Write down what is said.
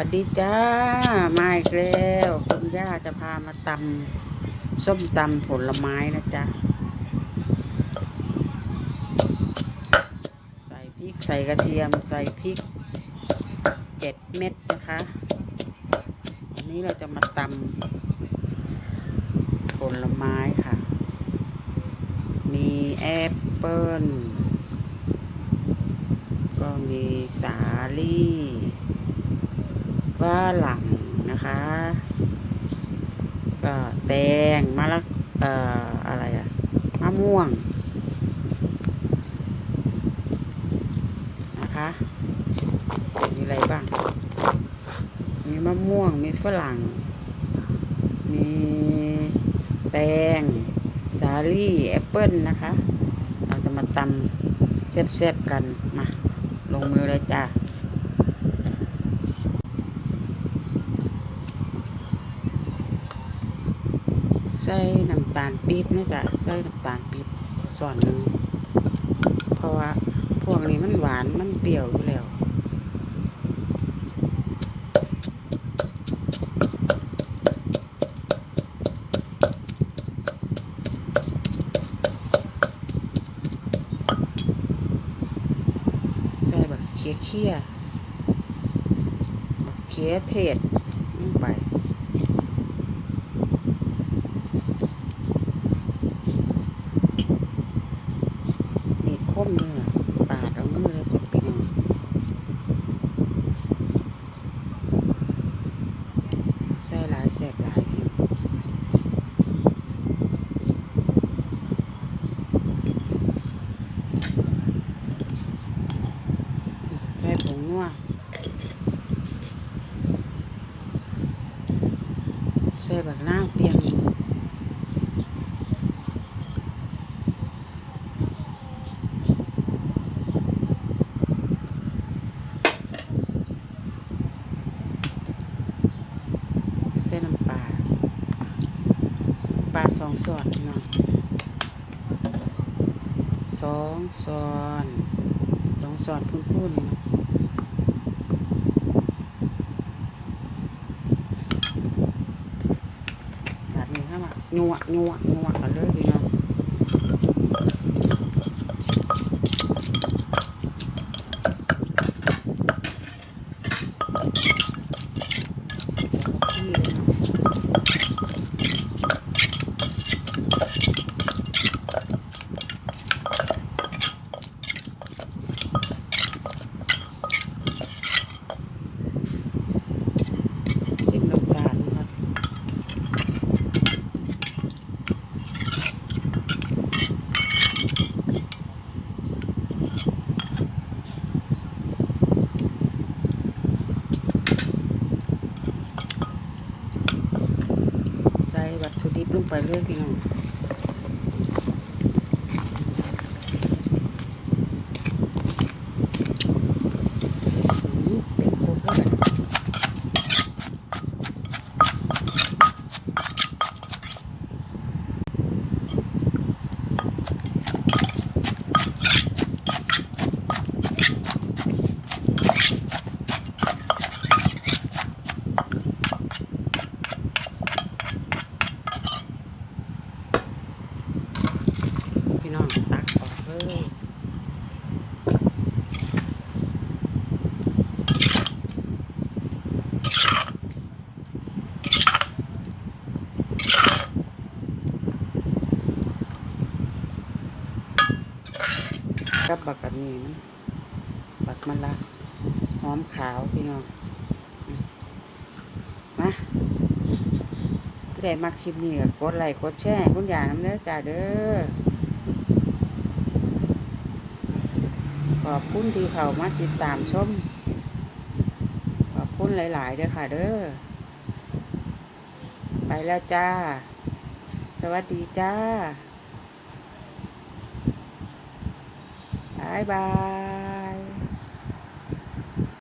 วัสดีจ้า มาอีกแล้วคุณย่าจะพามาตำส้มตำผลไม้นะจ๊ะ ใส่พริกใส่กระเทียมใส่พริกเจ็ดเม็ดนะคะวันนี้เราจะมาตำผลไม้ค่ะ มีแอปเปิ้ลก็มีสาลี่ ฝรั่งนะคะ ก็แตงมะละเอ่ออะไรอะมะม่วงนะคะมีอะไรบ้าง มีมะม่วง มีฝรั่ง มีแตง สาลี่ แอปเปิลนะคะ เราจะมาตำแซ่บๆกัน มา ลงมือเลยจ้า ใส่น้ำตาลปี๊บนะจ๊ะใส่น้ำตาลปี๊บส่วนหนึ่งเพราะว่าพวกนี้มันหวานมันเปรี้ยวอยู่แล้วใส่แบบเคี้ยเคี้ยบักเคี้ยเทศลงไป มีด คมเลยอะปาดเอามือเลยสิพี่น้องใส่หลายแสกหลายพี่ใส่ผงนัวใส่แบบน้าเปียง เส้นน้ำปลาปลา สองส่วนพี่น้องสองส่วนสองส่วนพุ่นๆนี่เนาะแบบนี้ค่ะมานัวนัวนัวกันเลยพี่น้องที่เลยเนาะ ชิมรสชาตินะครับ ใส่วัตถุดิบลง ไปเลยพี่น้องอืมเต็มครบแล้วบัดนี้ พี่น้องตักออกเลย กับบักอันนี้มันบักมะละหอมขาวพี่น้องมาผู้ใดมักคลิปนี้ก็กดไลค์กดแชร์ให้คุณยายน้ำเด้อจ้าเด้อขอบคุณที่เขามาติดตามชม ขอบคุณหลาย ๆ เด้อค่ะเด้อ ไปแล้วจ้า สวัสดีจ้า บายบาย